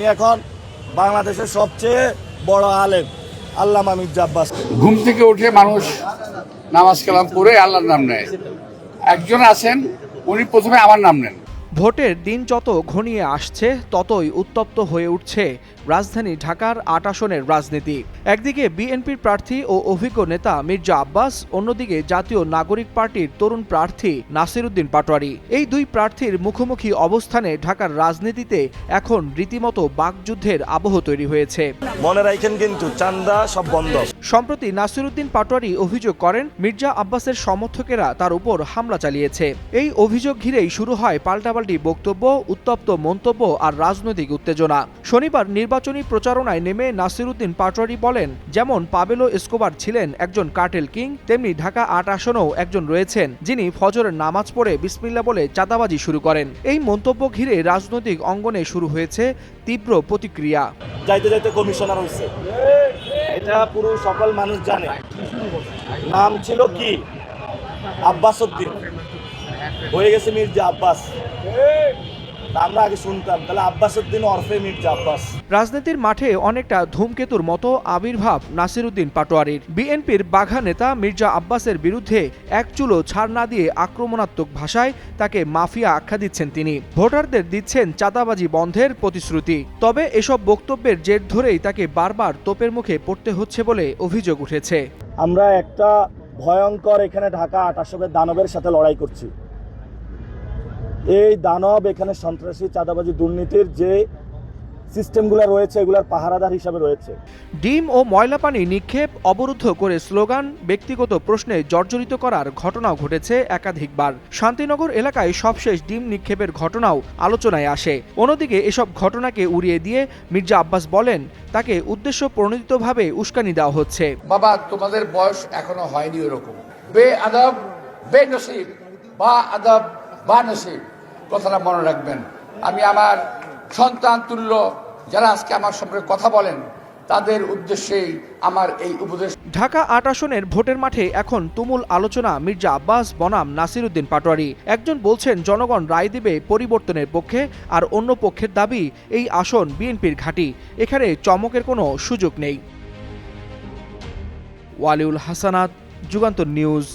উনি এখন বাংলাদেশের সবচেয়ে বড় আলেম, আল্লামা মির্জা ঘুম থেকে উঠে মানুষ নামাজ কালাম করে আল্লাহর নাম নেয়। একজন আছেন, উনি প্রথমে আমার নাম নেন। ভোটের দিন যত ঘনিয়ে আসছে ততই উত্তপ্ত হয়ে উঠছে রাজধানী ঢাকার আট আসনের রাজনীতি। একদিকে বিএনপির প্রার্থী ও অভিজ্ঞ নেতা মির্জা আব্বাস অন্যদিকে জাতীয় নাগরিক পার্টির তরুণ প্রার্থী নাসিরুদ্দিন পাটোয়ারি। এই দুই প্রার্থীর মুখোমুখি অবস্থানে ঢাকার রাজনীতিতে এখন রীতিমতো বাকযুদ্ধের আবহ তৈরি হয়েছে। মনে রাখেন কিন্তু চান্দা সব বন্ধ। সম্প্রতি নাসিরুদ্দিন পাটোয়ারি অভিযোগ করেন মির্জা আব্বাসের সমর্থকেরা তার উপর হামলা চালিয়েছে। এই অভিযোগ ঘিরেই শুরু হয় পাল্টাপাল্টি বক্তব্য, উত্তপ্ত মন্তব্য আর রাজনৈতিক উত্তেজনা। শনিবার নির্বাচনী প্রচারণায় নেমে নাসিরুদ্দিন পাটোয়ারি বলেন, যেমন পাবেলো এসকোবার ছিলেন একজন কার্টেল কিং, তেমনি ঢাকা আট আসনেও একজন রয়েছেন, যিনি ফজরের নামাজ পড়ে বিসমিল্লা বলে চাঁদাবাজি শুরু করেন। এই মন্তব্য ঘিরে রাজনৈতিক অঙ্গনে শুরু হয়েছে তীব্র প্রতিক্রিয়া। যাইতে যাইতে কমিশনার হয়েছে এটা পুরো সকল মানুষ জানে। নাম ছিল কি? আব্বাস উদ্দিন। হয়ে গেছে মির্জা আব্বাস। আমরা আগে শুনতাম তাহলে আব্বাস উদ্দিন অরফে মির্জা আব্বাস। রাজনীতির মাঠে অনেকটা ধূমকেতুর মতো আবির্ভাব নাসিরুদ্দিন পাটোয়ারির। বিএনপির বাঘা নেতা মির্জা আব্বাসের বিরুদ্ধে এক চুলো ছাড় না দিয়ে আক্রমণাত্মক ভাষায় তাকে মাফিয়া আখ্যা দিচ্ছেন তিনি। ভোটারদের দিচ্ছেন চাঁদাবাজি বন্ধের প্রতিশ্রুতি। তবে এসব বক্তব্যের জের ধরেই তাকে বারবার তোপের মুখে পড়তে হচ্ছে বলে অভিযোগ উঠেছে। আমরা একটা ভয়ঙ্কর এখানে ঢাকা আটাশকের দানবের সাথে লড়াই করছি। এই দানব এখানে সন্ত্রাসী চাঁদাবাজি দুর্নীতির যে সিস্টেমগুলো রয়েছে এগুলার পাহারাদার হিসাবে রয়েছে। ডিম ও ময়লা পানি নিক্ষেপ অবরুদ্ধ করে স্লোগান ব্যক্তিগত প্রশ্নে জর্জরিত করার ঘটনাও ঘটেছে একাধিকবার। শান্তিনগর এলাকায় সবশেষ ডিম নিক্ষেপের ঘটনাও আলোচনায় আসে। অন্যদিকে এসব ঘটনাকে উড়িয়ে দিয়ে মির্জা আব্বাস বলেন তাকে উদ্দেশ্য প্রণোদিতভাবে উস্কানি দেওয়া হচ্ছে। বাবা তোমাদের বয়স এখনও হয়নি ওরকম। বে আদব বে নসিব বা আদব বা নসিব। কথাটা মনে রাখবেন। আমি আমার সন্তান তুল্য যারা আজকে আমার সঙ্গে কথা বলেন, তাদের উদ্দেশ্যেই আমার এই উপদেশ। ঢাকা আট আসনের ভোটের মাঠে এখন তুমুল আলোচনা মির্জা আব্বাস, বনাম, নাসিরুদ্দিন পাটোয়ারি। একজন বলছেন, জনগণ রায় দেবে পরিবর্তনের পক্ষে, আর অন্য পক্ষের দাবি এই আসন বিএনপির ঘাঁটি। এখানে চমকের কোনো সুযোগ নেই। ওয়ালিউল হাসানাত, যুগান্তর নিউজ।